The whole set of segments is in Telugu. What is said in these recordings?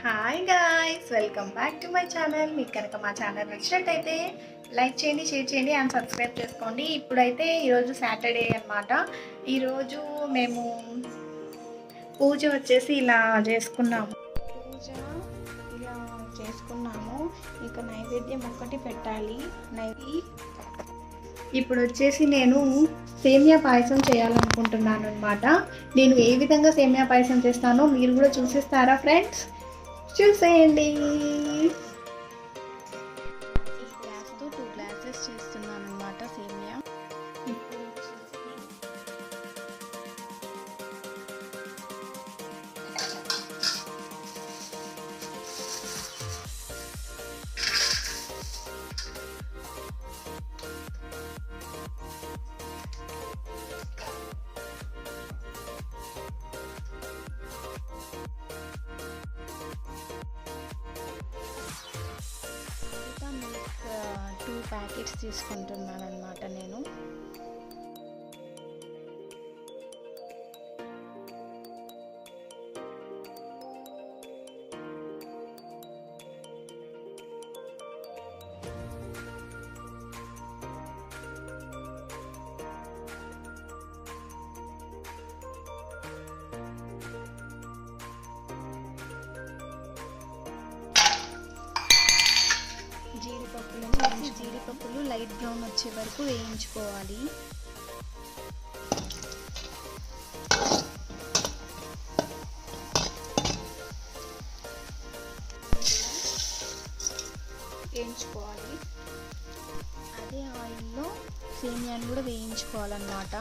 Hi guys welcome back to my channel మీకు కనుక మా ఛానల్ నచ్చినట్టయితే లైక్ చేయండి షేర్ చేయండి అండ్ సబ్స్క్రైబ్ చేసుకోండి. ఇప్పుడైతే ఈరోజు సాటర్డే అనమాట ఈరోజు మేము పూజ వచ్చేసి ఇలా చేసుకున్నాము. పూజ ఇలా చేసుకున్నాము. ఇక నైవేద్యం ఒక్కటి పెట్టాలి. నైవి ఇప్పుడు వచ్చేసి నేను సేమియా పాయసం చేయాలనుకుంటున్నాను అనమాట నేను ఏ విధంగా సేమియా పాయసం చేస్తానో మీరు కూడా చూసిస్తారా ఫ్రెండ్స్ చూసేయండి ఈ గ్లాస్తో టూ గ్లాసెస్ చేస్తున్నాను అనమాట సేమియా ప్యాకెట్స్ తీసుకుంటున్నాను జీడిపప్పులు లైట్ బ్రౌన్ వచ్చే వరకు వేయించుకోవాలి. వేయించుకోవాలి. అదే ఆయిల్లో సేమియాని కూడా వేయించుకోవాలన్నమాట.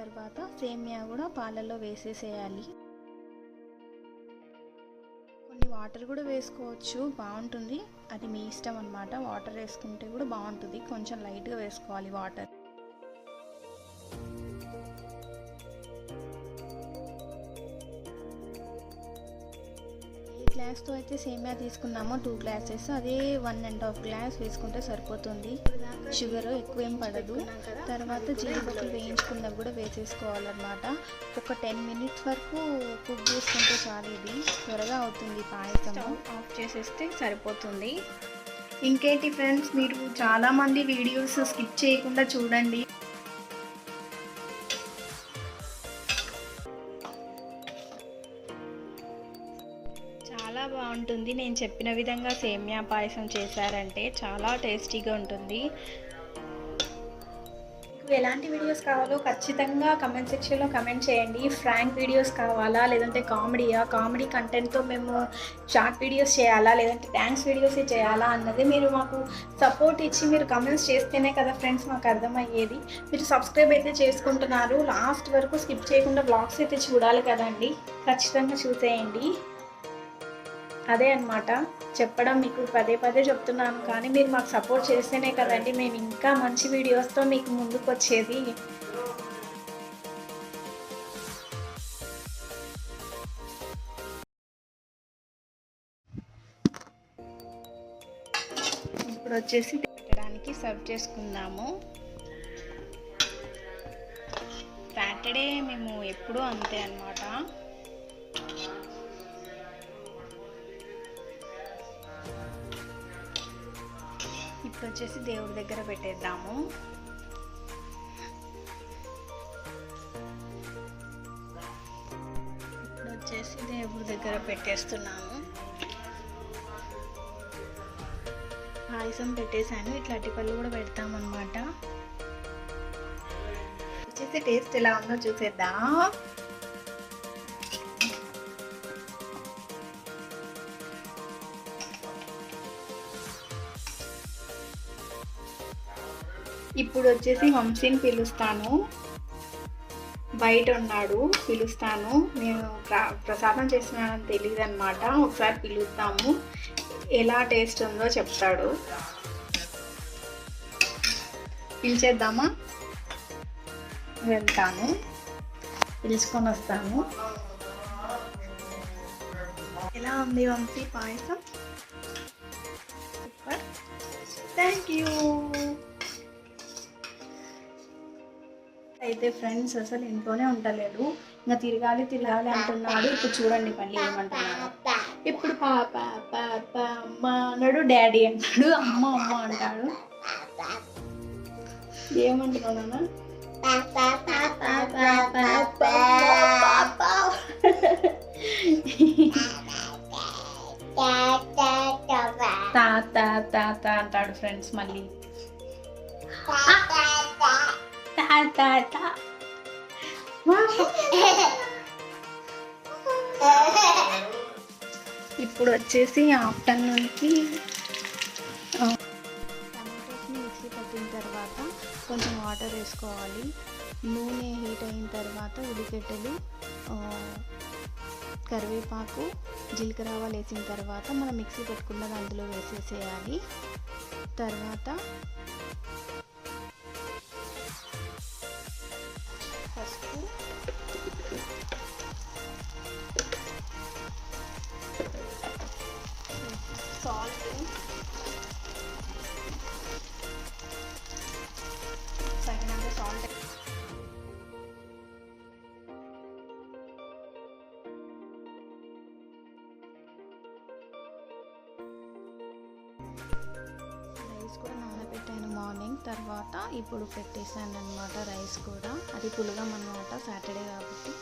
తర్వాత సేమియా కూడా పాలల్లో వేసేసేయాలి. కొన్ని వాటర్ కూడా వేసుకోవచ్చు బాగుంటుంది. అది మీ ఇష్టం అనమాట వాటర్ వేసుకుంటే కూడా బాగుంటుంది. కొంచెం లైట్గా వేసుకోవాలి వాటర్. గ్లాస్తో అయితే సేమియా తీసుకున్నామో టూ గ్లాసెస్ అదే వన్ అండ్ హాఫ్ గ్లాస్ వేసుకుంటే సరిపోతుంది. షుగర్ ఎక్కువ ఏం పడదు. తర్వాత జీడిపప్పులు వేయించుకున్నవి కూడా వేసేసుకోవాలన్నమాట. ఒక టెన్ మినిట్స్ వరకు కుక్ చేసుకుంటే చాలు ఇది. త్వరగా అవుతుంది పాయసము. ఆఫ్ చేసేస్తే సరిపోతుంది. ఇంకేంటి ఫ్రెండ్స్ మీరు చాలామంది వీడియోస్ స్కిప్ చేయకుండా చూడండి. ఉంటుంది. నేను చెప్పిన విధంగా సేమియా పాయసం చేశారంటే చాలా టేస్టీగా ఉంటుంది. మీకు ఎలాంటి వీడియోస్ కావాలో ఖచ్చితంగా కమెంట్ సెక్షన్లో కమెంట్ చేయండి. ఫ్రాంక్ వీడియోస్ కావాలా లేదంటే కామెడీయా కామెడీ కంటెంట్తో మేము షార్ట్ వీడియోస్ చేయాలా లేదంటే డ్యాన్స్ వీడియోస్ చేయాలా అన్నది మీరు మాకు సపోర్ట్ ఇచ్చి మీరు కమెంట్స్ చేస్తేనే కదా ఫ్రెండ్స్ మాకు అర్థమయ్యేది. మీరు సబ్స్క్రైబ్ అయితే చేసుకుంటున్నారు. లాస్ట్ వరకు స్కిప్ చేయకుండా బ్లాగ్స్ అయితే చూడాలి కదండి. ఖచ్చితంగా చూసేయండి. అదే అనమాట చెప్పడం మీకు పదే పదే చెప్తున్నాను కానీ మీరు మాకు సపోర్ట్ చేస్తేనే కదండి మేము ఇంకా మంచి వీడియోస్తో మీకు ముందుకు వచ్చేది ఇప్పుడు వచ్చేసి పెట్టడానికి సర్వ్ చేసుకుందాము. సాటర్డే మేము ఎప్పుడూ అంతే అన్నమాట. ఇప్పుడు వచ్చేసి దేవుడి దగ్గర పెట్టేద్దాము. ఇప్పుడు వచ్చేసి దేవుడి దగ్గర పెట్టేస్తున్నాము. పాయసం పెట్టేశాను ఇట్లా అట్టిపళ్ళు కూడా పెడతామన్నమాట. వచ్చేసి టేస్ట్ ఎలా ఉందో చూసేద్దాం. ఇప్పుడు వచ్చేసి వంశీని పిలుస్తాను. బయట ఉన్నాడు పిలుస్తాను. నేను ప్ర- ప్రసాదం చేస్తున్నానని తెలియదు అనమాట ఒకసారి పిలుద్దాము. ఎలా టేస్ట్ ఉందో చెప్తాడు. పిలిచేద్దామా? వెళ్తాను. పిలుచుకొని వస్తాను. ఎలా ఉంది Vamshi payasam? Super. Thank you అయితే ఫ్రెండ్స్ అసలు ఇంట్లోనే ఉండలేడు ఇంకా తిరగాలి తిరగాలి అంటున్నాడు. ఇప్పుడు చూడండి మళ్ళీ ఏమంటున్నాడు. ఇప్పుడు పాప పాప అమ్మ అన్నాడు. డాడీ అంటాడు అమ్మ అమ్మ అంటాడు. ఏమంటున్నావు నాన్న? తా తా తా తా అంటాడు ఫ్రెండ్స్ మళ్ళీ. తా తా తా. ఇప్పుడు వచ్చేసి ఆఫ్టర్నూన్కి టమాటోస్ని మిక్సీ పట్టిన తర్వాత కొంచెం వాటర్ వేసుకోవాలి. నూనె హీట్ అయిన తర్వాత ఉడిగడ్డలు కరివేపాకు జీలకర్ర ఆవాలు వేసిన తర్వాత మనం మిక్సీ పెట్టుకున్నది అందులో వేసేసేయాలి. తర్వాత రైస్ కూడా నానబెట్టాను మార్నింగ్. తర్వాత ఇప్పుడు పెట్టేశాను అనమాట రైస్ కూడా. అది పులగం అనమాట సాటర్డే కాబట్టి.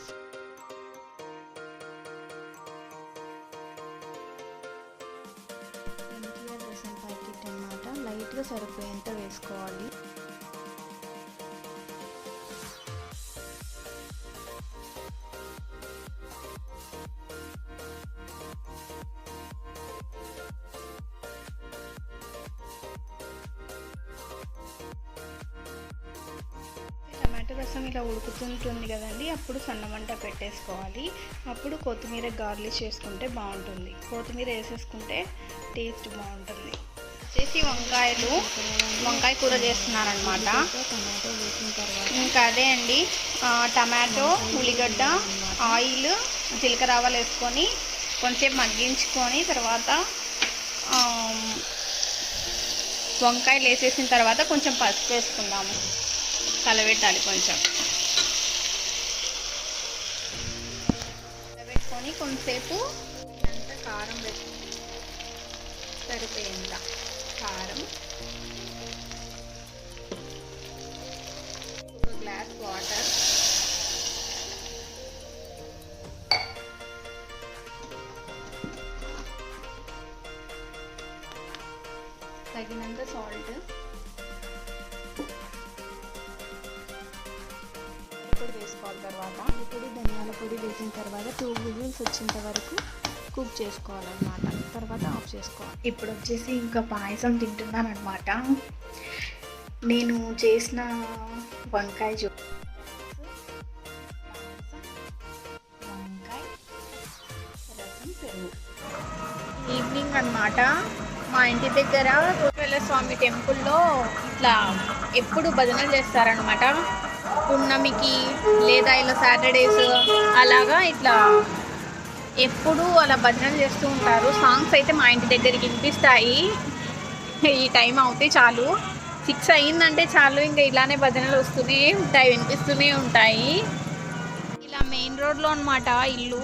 ఎన్టీఆర్ రసం ప్యాకెట్ అనమాట లైట్గా సరిపోయేంత వేసుకోవాలి. రసం ఇలా ఉడుకుతుంటుంది కదండి అప్పుడు సన్నమంట పెట్టేసుకోవాలి. అప్పుడు కొత్తిమీర గార్లిష్ చేసుకుంటే బాగుంటుంది. కొత్తిమీర వేసేసుకుంటే టేస్ట్ బాగుంటుంది. వచ్చేసి వంకాయలు వంకాయ కూర చేస్తున్నారనమాట టమాటో వేసిన తర్వాత ఇంకా అదే అండి టమాటో ఉల్లిగడ్డ ఆయిల్ జీలకర్ర ఆవాలు వేసుకొని కొంచెం మగ్గించుకొని తర్వాత వంకాయలు వేసేసిన తర్వాత కొంచెం పసుపు వేసుకుందాము. కలబెట్టాలి కొంచెం. కలబెట్టుకొని కొంతసేపు అంత కారం పెట్టు సరిపోయేంత కారం. ఒక గ్లాస్ వాటర్. తగినంత సాల్ట్. వేసుకోవాలి తర్వాత. ఈ పొడి ధనియాల పొడి వేసిన తర్వాత టూ విజిల్స్ వచ్చేంత వరకు కుక్ చేసుకోవాలన్నమాట. తర్వాత ఆఫ్ చేసుకోవాలి. ఇప్పుడు వచ్చేసి ఇంకా పాయసం తింటున్నాను అనమాట నేను చేసిన వంకాయ జో వంకాయ రసం పెరుగు. ఈవినింగ్ అన్నమాట. మా ఇంటి దగ్గర కోటల స్వామి టెంపుల్లో ఇట్లా ఎప్పుడు భజనలు చేస్తారనమాట పున్నమికి లేదా ఇలా సాటర్డేస్ అలాగా ఇట్లా ఎప్పుడూ అలా భజనలు చేస్తూ ఉంటారు. సాంగ్స్ అయితే మా ఇంటి దగ్గరికి వినిపిస్తాయి. ఈ టైం అవుతే చాలు. సిక్స్ అయిందంటే చాలు. ఇంకా ఇలానే భజనలు వస్తూనే ఉంటాయి వినిపిస్తూనే ఉంటాయి. ఇలా మెయిన్ రోడ్లో అనమాట ఇల్లు.